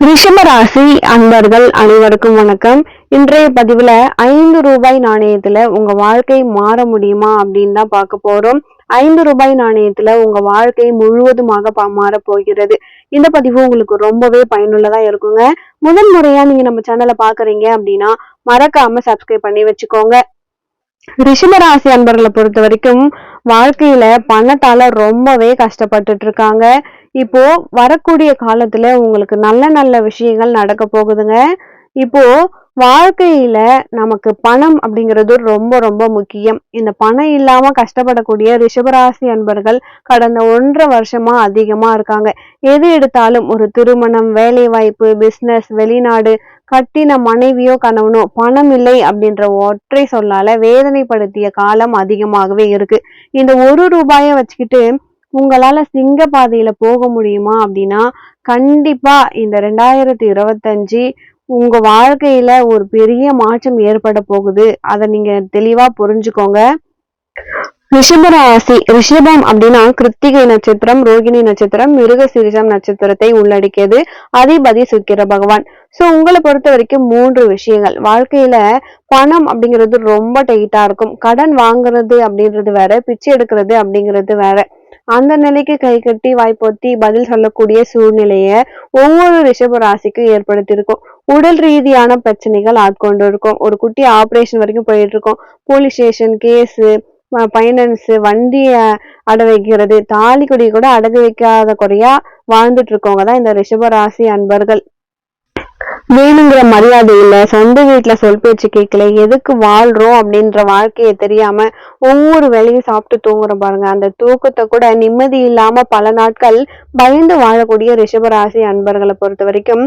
ரிஷபராசி அன்பர்கள் அனைவருக்கும் வணக்கம். இன்றைய பதிவில் ஐந்து ரூபாய் நாணயத்தில் உங்கள் வாழ்க்கை மாற முடியுமா அப்படின்னு தான் பார்க்க போகிறோம் ஐந்து ரூபாய் நாணயத்தில் உங்கள் வாழ்க்கை முழுவதுமாக பா- போகிறது. இந்த பதிவு உங்களுக்கு ரொம்பவே பயனுள்ளதாக இருக்குங்க. முதல் முறையாக நீங்கள் நம்ம சேனலை பார்க்குறீங்க அப்படின்னா மறக்காமல் சப்ஸ்கிரைப் பண்ணி வச்சுக்கோங்க. ரிஷபராசி அன்பர்களை பொறுத்த வரைக்கும் வாழ்க்கையில பணத்தால ரொம்பவே கஷ்டப்பட்டுட்டு இருக்காங்க. இப்போ வரக்கூடிய காலத்துல உங்களுக்கு நல்ல நல்ல விஷயங்கள் நடக்க போகுதுங்க. இப்போ வாழ்க்கையில நமக்கு பணம் அப்படிங்கிறது ரொம்ப ரொம்ப முக்கியம். இந்த பணம் இல்லாம கஷ்டப்படக்கூடிய ரிஷபராசி அன்பர்கள் கடந்த ஒன்றரை வருஷமா அதிகமா இருக்காங்க. எது எடுத்தாலும் ஒரு திருமணம் வேலை வாய்ப்பு பிசினஸ் வெளிநாடு கட்டின மனைவியோ கணவனோ பணம் இல்லை அப்படின்ற ஒற்றை சொல்லால வேதனைப்படுத்திய காலம் அதிகமாகவே இருக்கு. இந்த ஒரு ரூபாயை வச்சுக்கிட்டு உங்களால சிங்க பாதையில போக முடியுமா அப்படின்னா கண்டிப்பா இந்த ரெண்டாயிரத்தி இருபத்தஞ்சு உங்க வாழ்க்கையில ஒரு பெரிய மாற்றம் ஏற்பட போகுது. அதை நீங்க தெளிவா புரிஞ்சுக்கோங்க. ரிஷபராசி ரிஷபம் அப்படின்னா கிருத்திகை நட்சத்திரம் ரோகிணி நட்சத்திரம் மிருகசீரிஷம் நட்சத்திரத்தை உள்ளடக்கியது. அதிபதி சுக்கிர பகவான். சோ உங்களை பொறுத்த வரைக்கும் மூன்று விஷயங்கள். வாழ்க்கையில பணம் அப்படிங்கிறது ரொம்ப டைட்டா இருக்கும். கடன் வாங்குறது அப்படின்றது வேற பிச்சை எடுக்கிறது அப்படிங்கிறது வேற. அந்த நிலைக்கு கை கட்டி வாய்ப்பொத்தி பதில் சொல்லக்கூடிய சூழ்நிலையை ஒவ்வொரு ரிஷப ராசிக்கும் ஏற்படுத்தியிருக்கும். உடல் ரீதியான பிரச்சனைகள் ஆட்கொண்டு இருக்கும் ஒரு குட்டி ஆபரேஷன் வரைக்கும் போயிட்டு இருக்கோம். போலீஸ் ஸ்டேஷன் கேஸு பைனான்ஸு வண்டியை அட வைக்கிறது தாலி கொடி கூட அடகு வைக்காத குறையா வாழ்ந்துட்டு இருக்கவங்க தான் இந்த ரிஷபராசி அன்பர்கள். வேணுங்கிற மரியாதை இல்ல சொந்த வீட்டுல சொல் பேச்சு கேட்கல எதுக்கு வாழ்றோம் அப்படின்ற வாழ்க்கையை தெரியாம ஒவ்வொரு வேலையும் சாப்பிட்டு தூங்குறோம் பாருங்க. அந்த தூக்கத்தை கூட நிம்மதி இல்லாம பல நாட்கள் பயந்து வாழக்கூடிய ரிஷபராசி அன்பர்களை பொறுத்த வரைக்கும்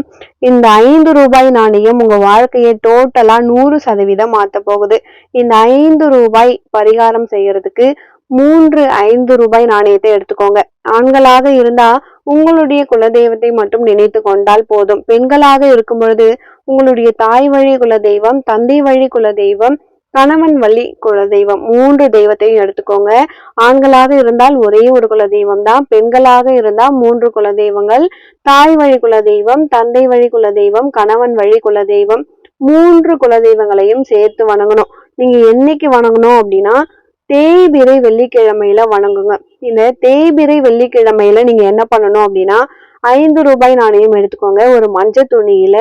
இந்த ஐந்து ரூபாய் நாணயம் உங்க வாழ்க்கையை டோட்டலா நூறு சதவீதம் மாத்த போகுது. இந்த ஐந்து ரூபாய் பரிகாரம் செய்யறதுக்கு மூன்று ஐந்து ரூபாய் நாணயத்தை எடுத்துக்கோங்க. ஆண்களாக இருந்தா உங்களுடைய குலதெய்வத்தை மட்டும் நினைத்து கொண்டால் போதும். பெண்களாக இருக்கும் பொழுது உங்களுடைய தாய் வழி குலதெய்வம் தந்தை வழி குலதெய்வம் கணவன் வழி குலதெய்வம் மூன்று தெய்வத்தையும் எடுத்துக்கோங்க. ஆண்களாக இருந்தால் ஒரே ஒரு குலதெய்வம் தான். பெண்களாக இருந்தால் மூன்று குலதெய்வங்கள். தாய் வழி குலதெய்வம் தந்தை வழி குலதெய்வம் கணவன் வழி குலதெய்வம் மூன்று குலதெய்வங்களையும் சேர்த்து வணங்கணும். நீங்க என்னைக்கு வணங்கணும் அப்படின்னா தேய்பிரை வெள்ளிக்கிழமையில வணங்குங்க. இந்த தேய்பிரை வெள்ளிக்கிழமையில நீங்க என்ன பண்ணணும் அப்படின்னா ஐந்து ரூபாய் நாணயம் எடுத்துக்கோங்க. ஒரு மஞ்சள் துணியில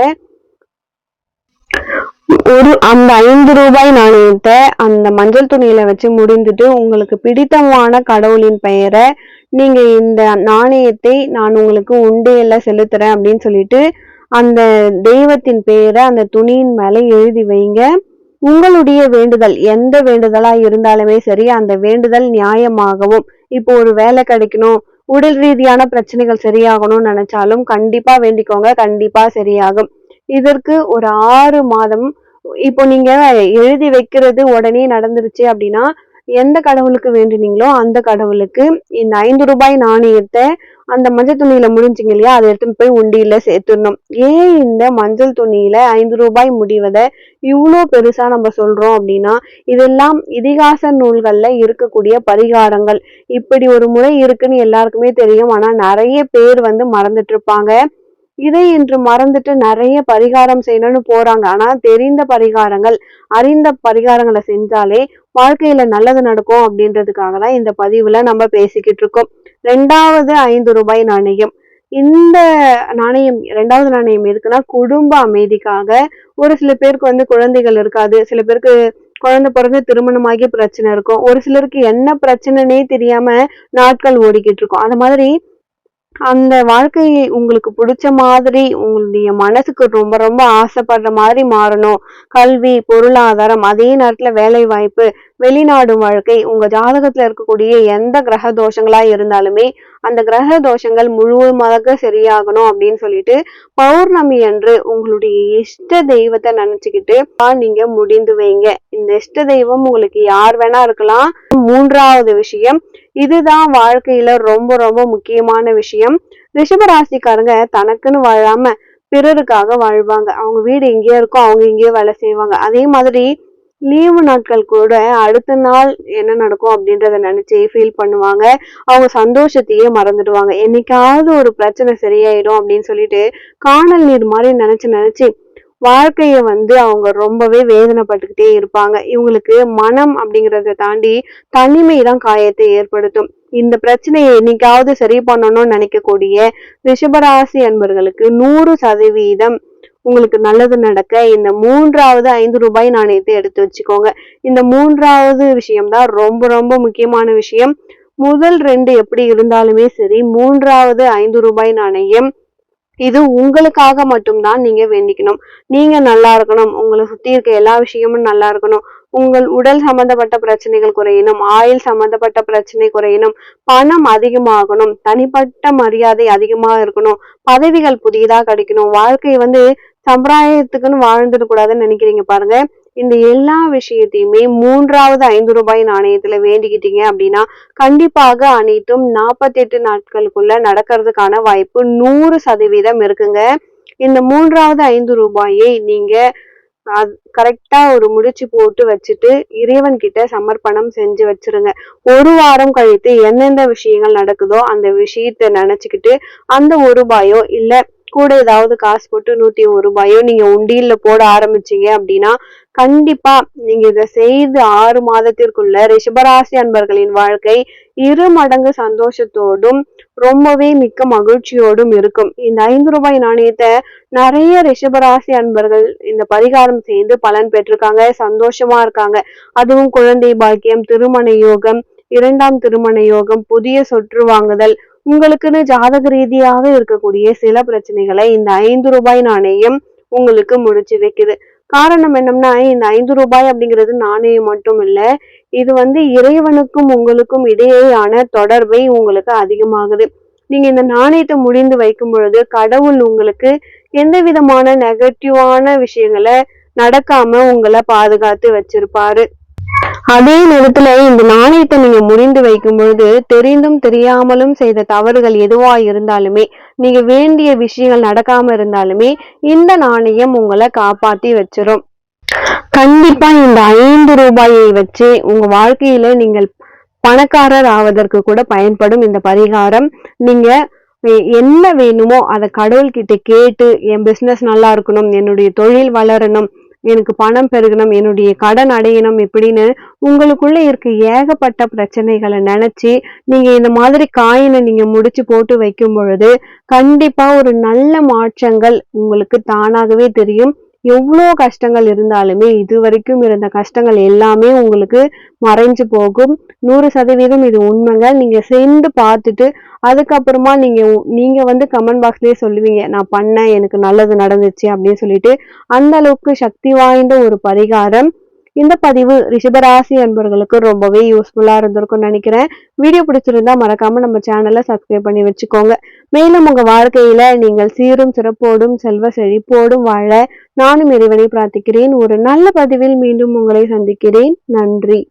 ஒரு அந்த ஐந்து ரூபாய் நாணயத்தை அந்த மஞ்சள் துணியில வச்சு முடிந்துட்டு உங்களுக்கு பிடித்தமான கடவுளின் பெயரை நீங்க இந்த நாணயத்தை நான் உங்களுக்கு உண்டையில செலுத்துறேன் அப்படின்னு சொல்லிட்டு அந்த தெய்வத்தின் பெயரை அந்த துணியின் மேல எழுதி வைங்க. உங்களுடைய வேண்டுதல் எந்த வேண்டுதலா இருந்தாலுமே சரி அந்த வேண்டுதல் நியாயமாகவும் இப்போ ஒரு வேலை கிடைக்கணும் உடல் ரீதியான பிரச்சனைகள் சரியாகணும்னு நினைச்சாலும் கண்டிப்பா வேண்டிக்கோங்க கண்டிப்பா சரியாகும். இதற்கு ஒரு ஆறு மாதம் இப்போ நீங்க எழுதி வைக்கிறது உடனே நடந்துருச்சு அப்படின்னா எந்த கடவுளுக்கு வேண்டுனீங்களோ அந்த கடவுளுக்கு இந்த ஐந்து ரூபாய் நாணயத்தை அந்த மஞ்சள் துணியில முடிஞ்சிங்க இல்லையா? அதை எடுத்துன்னு போய் உண்டியில சேர்த்துடணும். ஏன் இந்த மஞ்சள் துணியில ஐந்து ரூபாய் முடிவதை இவ்வளோ பெருசா நம்ம சொல்றோம் அப்படின்னா இதெல்லாம் இதிகாச நூல்கள்ல இருக்கக்கூடிய பரிகாரங்கள். இப்படி ஒரு முறை இருக்குன்னு எல்லாருக்குமே தெரியும். ஆனா நிறைய பேர் வந்து மறந்துட்டு இருப்பாங்க இதை இன்று மறந்துட்டு நிறைய பரிகாரம் செய்யணும்னு போறாங்க. ஆனா தெரிந்த பரிகாரங்கள் அறிந்த பரிகாரங்களை செஞ்சாலே வாழ்க்கையில நல்லது நடக்கும் அப்படின்றதுக்காக தான் இந்த பதிவுல நம்ம பேசிக்கிட்டு இருக்கோம். ரெண்டாவது ஐந்து ரூபாய் நாணயம். இந்த நாணயம் ரெண்டாவது நாணயம் எதுக்குன்னா குடும்ப அமைதிக்காக. ஒரு சில பேருக்கு வந்து குழந்தைகள் இருக்காது. சில பேருக்கு குழந்தை பிறகு திருமணமாகி பிரச்சனை இருக்கும். ஒரு சிலருக்கு என்ன பிரச்சனைனே தெரியாம நாட்கள் ஓடிக்கிட்டு இருக்கும். அந்த மாதிரி அந்த வாழ்க்கையை உங்களுக்கு பிடிச்ச மாதிரி உங்களுடைய மனசுக்கு ரொம்ப ரொம்ப ஆசைப்படுற மாதிரி மாறணும். கல்வி பொருளாதாரம் அதே நேரத்துல வேலை வாய்ப்பு வெளிநாடு வாழ்க்கை உங்க ஜாதகத்துல இருக்கக்கூடிய எந்த கிரக தோஷங்களா இருந்தாலுமே அந்த கிரக தோஷங்கள் முழுவதுமாக சரியாகணும் அப்படின்னு சொல்லிட்டு பௌர்ணமி அன்று உங்களுடைய இஷ்ட தெய்வத்தை நினைச்சுக்கிட்டு நீங்க முடிந்து வைங்க. இந்த இஷ்ட தெய்வம் உங்களுக்கு யார் வேணா இருக்கலாம். மூன்றாவது விஷயம் இதுதான் வாழ்க்கையில ரொம்ப ரொம்ப முக்கியமான விஷயம். ரிஷபராசிக்காரங்க தனக்குன்னு வாழாம பிறருக்காக வாழ்வாங்க. அவங்க வீடு எங்கேயோ இருக்கோ அவங்க எங்கேயோ வேலை செய்வாங்க. அதே மாதிரி லீவு நாட்கள் கூட அடுத்த நாள் என்ன நடக்கும் அப்படின்றத நினைச்சு ஃபீல் பண்ணுவாங்க. அவங்க சந்தோஷத்தையே மறந்துடுவாங்க. என்னைக்காவது ஒரு பிரச்சனை சரியாயிடும் அப்படின்னு சொல்லிட்டு காணல் நீர் மாதிரி நினைச்சு நினைச்சு வாழ்க்கைய வந்து அவங்க ரொம்பவே வேதனைப்பட்டுக்கிட்டே இருப்பாங்க. இவங்களுக்கு மனம் அப்படிங்கறத தாண்டி தனிமை தான் காயத்தை ஏற்படுத்தும். இந்த பிரச்சனையை என்னைக்காவது சரி பண்ணணும்னு நினைக்கக்கூடிய ரிஷபராசி அன்பர்களுக்கு நூறு சதவீதம் உங்களுக்கு நல்லது நடக்க இந்த மூன்றாவது ஐந்து ரூபாய் நாணயத்தை எடுத்து வச்சுக்கோங்க. இந்த மூன்றாவது விஷயம்தான் ரொம்ப ரொம்ப முக்கியமான விஷயம். முதல் ரெண்டு எப்படி இருந்தாலுமே சரி மூன்றாவது ஐந்து ரூபாய் நாணயம் இது உங்களுக்காக மட்டும்தான் நீங்க வேண்டிக்கணும். நீங்க நல்லா இருக்கணும் உங்களை சுத்தி இருக்க எல்லா விஷயமும் நல்லா இருக்கணும். உங்கள் உடல் சம்பந்தப்பட்ட பிரச்சனைகள் குறையணும் ஆயுள் சம்பந்தப்பட்ட பிரச்சனை குறையணும் பணம் அதிகமாகணும் தனிப்பட்ட மரியாதை அதிகமாக இருக்கணும் பதவிகள் புதியதாக கிடைக்கணும் வாழ்க்கை வந்து சம்பிரதாயத்துக்குன்னு வாழ்ந்துட கூடாதுன்னு நினைக்கிறீங்க பாருங்க. இந்த எல்லா விஷயத்தையுமே மூன்றாவது ஐந்து ரூபாய் நாணயத்துல வேண்டிக்கிட்டீங்க அப்படின்னா கண்டிப்பாக அனைத்தும் நாற்பத்தி எட்டு நாட்களுக்குள்ள நடக்கிறதுக்கான வாய்ப்பு நூறு சதவீதம் இருக்குங்க. இந்த மூன்றாவது ஐந்து ரூபாயை நீங்க கரெக்டா ஒரு முடிச்சு போட்டு வச்சுட்டு இறைவன் கிட்ட சமர்ப்பணம் செஞ்சு வச்சிருங்க. ஒரு வாரம் கழித்து எந்தெந்த விஷயங்கள் நடக்குதோ அந்த விஷயத்த நினைச்சுக்கிட்டு அந்த ஒரு ரூபாயோ இல்ல கூட ஏதாவது காசு போட்டு நூத்தி ஒரு ரூபாயோ நீங்க உண்டியல்ல போட ஆரம்பிச்சீங்க அப்படின்னா கண்டிப்பா நீங்க இதை செய்து ஆறு மாதத்திற்குள்ள ரிஷபராசி அன்பர்களின் வாழ்க்கை இரு மடங்கு சந்தோஷத்தோடும் ரொம்பவே மிக்க மகிழ்ச்சியோடும் இருக்கும். இந்த ஐந்து ரூபாய் நாணயத்தை நிறைய ரிஷபராசி அன்பர்கள் இந்த பரிகாரம் செய்து பலன் பெற்றிருக்காங்க சந்தோஷமா இருக்காங்க. அதுவும் குழந்தை பாக்கியம் திருமண யோகம் இரண்டாம் திருமண யோகம் புதிய சொற்று வாங்குதல் உங்களுக்குன்னு ஜாதக ரீதியாக இருக்கக்கூடிய சில பிரச்சனைகளை இந்த ஐந்து ரூபாய் நாணயம் உங்களுக்கு முடிச்சு வைக்குது. காரணம் என்னம்னா இந்த ஐந்து ரூபாய் அப்படிங்கிறது நாணயம் மட்டும் இல்லை இது வந்து இறைவனுக்கும் உங்களுக்கும் இடையேயான தொடர்பை உங்களுக்கு அதிகமாகுது. நீங்க இந்த நாணயத்தை முடிந்து வைக்கும் பொழுது கடவுள் உங்களுக்கு எந்த விதமான நெகட்டிவான விஷயங்களை நடக்காம உங்களை பாதுகாத்து வச்சிருப்பாரு. அதே நேரத்துல இந்த நாணயத்தை நீங்க முடிந்து வைக்கும் பொழுது தெரிந்தும் தெரியாமலும் செய்த தவறுகள் எதுவா இருந்தாலுமே நீங்க வேண்டிய விஷயங்கள் நடக்காம இருந்தாலுமே இந்த நாணயம் உங்களை காப்பாத்தி வச்சிரும். கண்டிப்பா இந்த ஐந்து ரூபாயை வச்சு உங்க வாழ்க்கையில நீங்கள் பணக்காரர் ஆவதற்கு கூட பயன்படும் இந்த பரிகாரம். நீங்க என்ன வேணுமோ அதை கடவுள்கிட்ட கேட்டு என் பிசினஸ் நல்லா இருக்கணும் என்னுடைய தொழில் வளரணும் எனக்கு பணம் பெருகணும் என்னுடைய கடன் அடையணும் இப்படின்னு உங்களுக்குள்ள இருக்க ஏகப்பட்ட பிரச்சனைகளை நினைச்சு நீங்க இந்த மாதிரி காயினை நீங்க முடிச்சு போட்டு வைக்கும் பொழுது கண்டிப்பா ஒரு நல்ல மாற்றங்கள் உங்களுக்கு தானாகவே தெரியும். எவ்வளோ கஷ்டங்கள் இருந்தாலுமே இது வரைக்கும் இருந்த கஷ்டங்கள் எல்லாமே உங்களுக்கு மறைஞ்சு போகும். நூறு சதவீதம் இது உண்மைங்க. நீங்கள் சேர்ந்து பார்த்துட்டு அதுக்கப்புறமா நீங்கள் நீங்கள் வந்து கமெண்ட் பாக்ஸ்லேயே சொல்லுவீங்க நான் பண்ணேன் எனக்கு நல்லது நடந்துச்சு அப்படின்னு சொல்லிட்டு அந்த அளவுக்கு சக்தி வாய்ந்த ஒரு பரிகாரம். இந்த பதிவு ரிஷபராசி அன்பர்களுக்கு ரொம்பவே யூஸ்ஃபுல்லா இருந்திருக்கும்னு நினைக்கிறேன். வீடியோ பிடிச்சிருந்தா மறக்காம நம்ம சேனலை சப்ஸ்கிரைப் பண்ணி வச்சுக்கோங்க. மேலும் உங்க வாழ்க்கையில நீங்கள் சீரும் சிறப்போடும் செல்வ செழிப்போடும் வாழ நானும் இறைவனை பிரார்த்திக்கிறேன். ஒரு நல்ல பதிவில் மீண்டும் உங்களை சந்திக்கிறேன். நன்றி.